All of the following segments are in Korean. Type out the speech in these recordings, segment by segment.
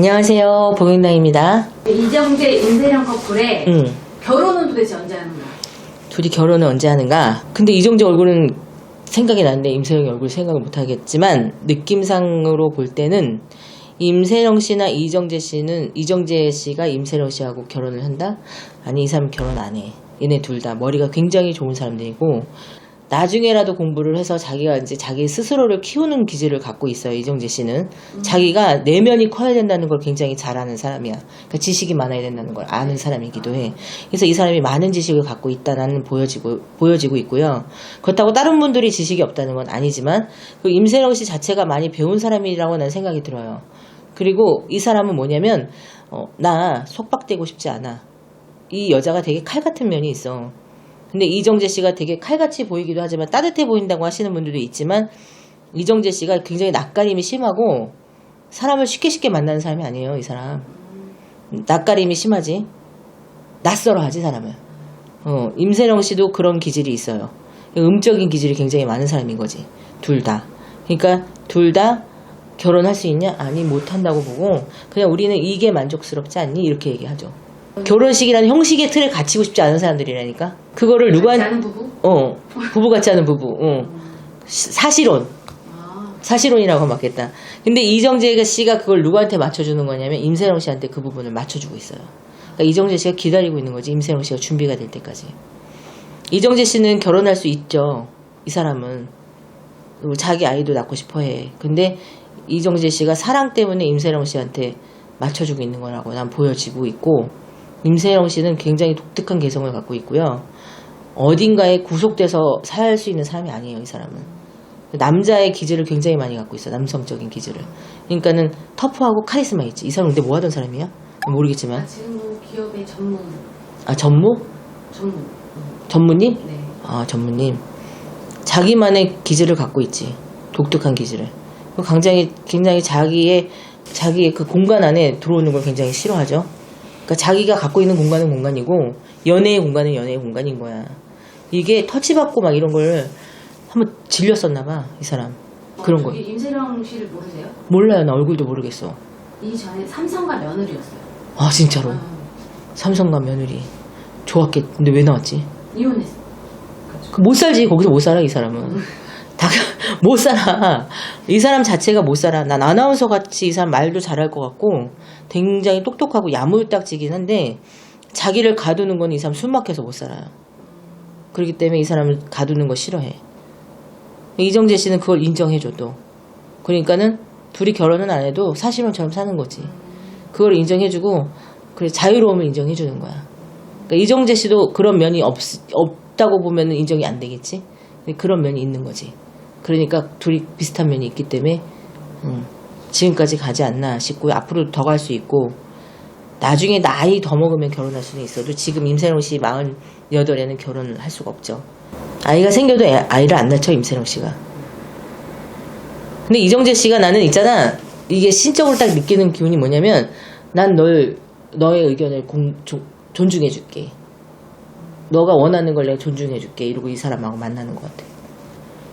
안녕하세요. 봉인당입니다. 이정재 임세령 커플의 응. 결혼은 도대체 언제 하는 거야? 둘이 결혼을 언제 하는가? 근데 이정재 얼굴은 생각이 나는데 임세영이 얼굴 생각을 못 하겠지만 느낌상으로 볼 때는 임세영 씨나 이정재 씨는 이정재 씨가 임세영 씨하고 결혼을 한다? 아니 이 사람 결혼 안 해. 얘네 둘 다 머리가 굉장히 좋은 사람들이고 나중에라도 공부를 해서 자기가 이제 자기 스스로를 키우는 기질을 갖고 있어요. 이정재 씨는 자기가 내면이 커야 된다는 걸 굉장히 잘 아는 사람이야. 그러니까 지식이 많아야 된다는 걸 아는 사람이기도 해. 그래서 이 사람이 많은 지식을 갖고 있다는 보여지고 보여지고 있고요. 그렇다고 다른 분들이 지식이 없다는 건 아니지만 그 임세령 씨 자체가 많이 배운 사람이라고 난 생각이 들어요. 그리고 이 사람은 뭐냐면 어, 나 속박되고 싶지 않아. 이 여자가 되게 칼 같은 면이 있어. 근데 이정재 씨가 되게 칼같이 보이기도 하지만 따뜻해 보인다고 하시는 분들도 있지만 이정재 씨가 굉장히 낯가림이 심하고 사람을 쉽게 쉽게 만나는 사람이 아니에요, 이 사람. 낯가림이 심하지. 낯설어 하지, 사람을. 어, 임세령 씨도 그런 기질이 있어요. 음적인 기질이 굉장히 많은 사람인 거지. 둘 다. 그러니까 둘 다 결혼할 수 있냐? 아니, 못 한다고 보고 그냥 우리는 이게 만족스럽지 않니? 이렇게 얘기하죠. 결혼식이라는 형식의 틀에 갇히고 싶지 않은 사람들이라니까. 그거를 누구한 자는 부부? 어 부부 같지 않은 부부. 어. 시- 사실혼. 아, 사실혼이라고 하면 맞겠다. 근데 이정재 씨가 그걸 누구한테 맞춰주는 거냐면 임세롱 씨한테 그 부분을 맞춰주고 있어요. 그러니까 이정재 씨가 기다리고 있는 거지. 임세롱 씨가 준비가 될 때까지. 이정재 씨는 결혼할 수 있죠. 이 사람은. 그리고 자기 아이도 낳고 싶어 해. 근데 이정재 씨가 사랑 때문에 임세롱 씨한테 맞춰주고 있는 거라고 난 보여지고 있고, 임세영 씨는 굉장히 독특한 개성을 갖고 있고요. 어딘가에 구속돼서 살 수 있는 사람이 아니에요, 이 사람은. 남자의 기질을 굉장히 많이 갖고 있어, 남성적인 기질을. 그러니까는 터프하고 카리스마 있지. 이 사람 근데 뭐 하던 사람이야? 모르겠지만. 아, 지금 뭐 기업의 전문, 아, 전무? 전문. 전무님? 네. 아, 전무님. 자기만의 기질을 갖고 있지. 독특한 기질을. 그리고 굉장히, 굉장히 자기의, 자기의 그 공간 안에 들어오는 걸 굉장히 싫어하죠. 그러니까 자기가 갖고 있는 공간은 공간이고, 연애의 공간은 연애의 공간인 거야. 이게 터치받고 막 이런 걸 한번 질렸었나 봐, 이 사람. 그런 거. 임세령 씨를 모르세요? 몰라요, 나 얼굴도 모르겠어. 이 전에 삼성과 며느리였어요. 아, 진짜로. 아, 삼성과 며느리. 좋았겠, 근데 왜 나왔지? 이혼했어. 그 못 살지 거기서 못 살아 이 사람은 다 못 살아. 이 사람 자체가 못 살아. 난 아나운서 같이 이 사람 말도 잘할 것 같고 굉장히 똑똑하고 야물딱지긴 한데 자기를 가두는 건 이 사람 숨 막혀서 못 살아요 그렇기 때문에 이 사람을 가두는 거 싫어해. 이정재 씨는 그걸 인정해줘 또. 그러니까는 둘이 결혼은 안 해도 사실혼처럼 사는 거지. 그걸 인정해주고 그래 자유로움을 인정해주는 거야. 그러니까 이정재 씨도 그런 면이 없, 없다고 보면 인정이 안 되겠지. 그런 면이 있는 거지. 그러니까 둘이 비슷한 면이 있기 때문에 음, 지금까지 가지 않나 싶고 앞으로 더 갈 수 있고 나중에 나이 더 먹으면 결혼할 수는 있어도 지금 임세롱 씨 48에는 결혼을 할 수가 없죠. 아이가 생겨도 애- 아이를 안 낳죠 임세롱 씨가. 근데 이정재 씨가 나는 있잖아 이게 신적으로 딱 느끼는 기분이 뭐냐면 난 널 너의 의견을 공, 조- 존중해줄게. 너가 원하는 걸 내가 존중해줄게. 이러고 이 사람하고 만나는 것 같아.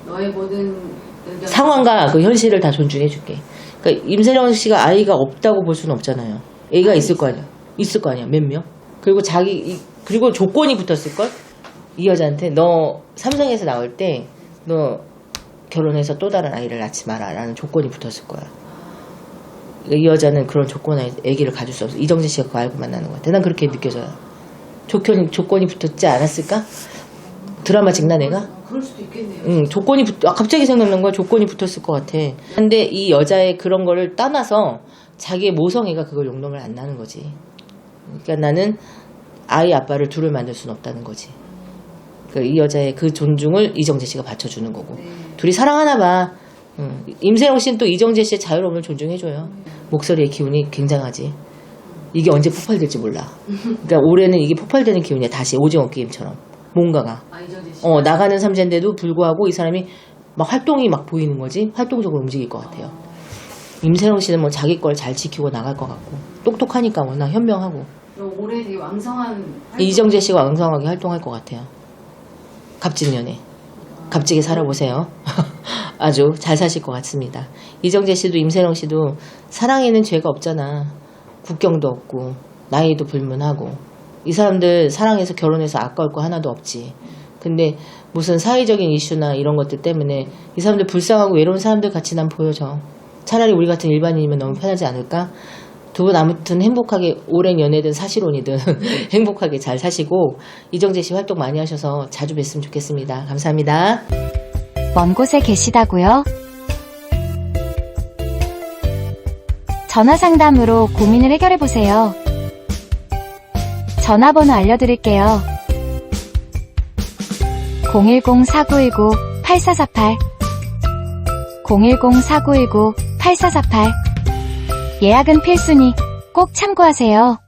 너의 모든 의견. 상황과 그 현실을 다 존중해 줄게. 그러니까 임세령 씨가 아이가 없다고 볼 수는 없잖아요. 애가 있을 거 아니야. 있을 거 아니야. 몇 명? 그리고 자기 이- 그리고 조건이 붙었을 걸. 이 여자한테 너 삼성에서 나올 때 너 결혼해서 또 다른 아이를 낳지 마라라는 조건이 붙었을 거야. 그러니까 이 여자는 그런 조건에 아기를 가질 수 없어. 이정재 씨가 그거 알고 만나는 것 같아. 난 그렇게 느껴져요. 조건이 조건이 붙었지 않았을까? 드라마 찍나 내가? 어, 그럴 수도 있겠네요. 응, 조건이 붙, 아, 갑자기 생각난 거야. 조건이 붙었을 것 같아. 근데 이 여자의 그런 거를 떠나서 자기의 모성애가 그걸 용납을 안 나는 거지. 그러니까 나는 아이 아빠를 둘을 만들 수는 없다는 거지. 그이 여자의 그 존중을 이정재 씨가 받쳐주는 거고. 네. 둘이 사랑하나 봐. 응. 임세영 씨는 또 이정재 씨의 자유로움을 존중해줘요. 목소리의 기운이 굉장하지. 이게 언제 폭발될지 몰라. 그러니까 올해는 이게 폭발되는 기운이야. 다시 오징어 게임처럼. 뭔가가. 어, 나가는 삼재인데도 불구하고 이 사람이 막 활동이 막 보이는 거지. 활동적으로 움직일 것 같아요. 임세영 씨는 뭐 자기 걸 잘 지키고 나갈 것 같고. 똑똑하니까 워낙 현명하고. 그럼 올해 되게 왕성한. 이정재 씨가 왕성하게 활동할 것 같아요. 갑진년에. 갑지게 살아보세요. 아주 잘 사실 것 같습니다. 이정재 씨도 임세령 씨도 사랑에는 죄가 없잖아. 국경도 없고 나이도 불문하고 이 사람들 사랑해서 결혼해서 아까울 거 하나도 없지. 근데 무슨 사회적인 이슈나 이런 것들 때문에 이 사람들 불쌍하고 외로운 사람들 같이 난 보여져. 차라리 우리 같은 일반인이면 너무 편하지 않을까? 두 분 아무튼 행복하게 오랜 연애든 사실혼이든 행복하게 잘 사시고 이정재 씨 활동 많이 하셔서 자주 뵀으면 좋겠습니다. 감사합니다. 먼 곳에 계시다고요? 전화 상담으로 고민을 해결해 보세요. 전화번호 알려드릴게요. 010-4919-8448 010-4919-8448 예약은 필수니 꼭 참고하세요.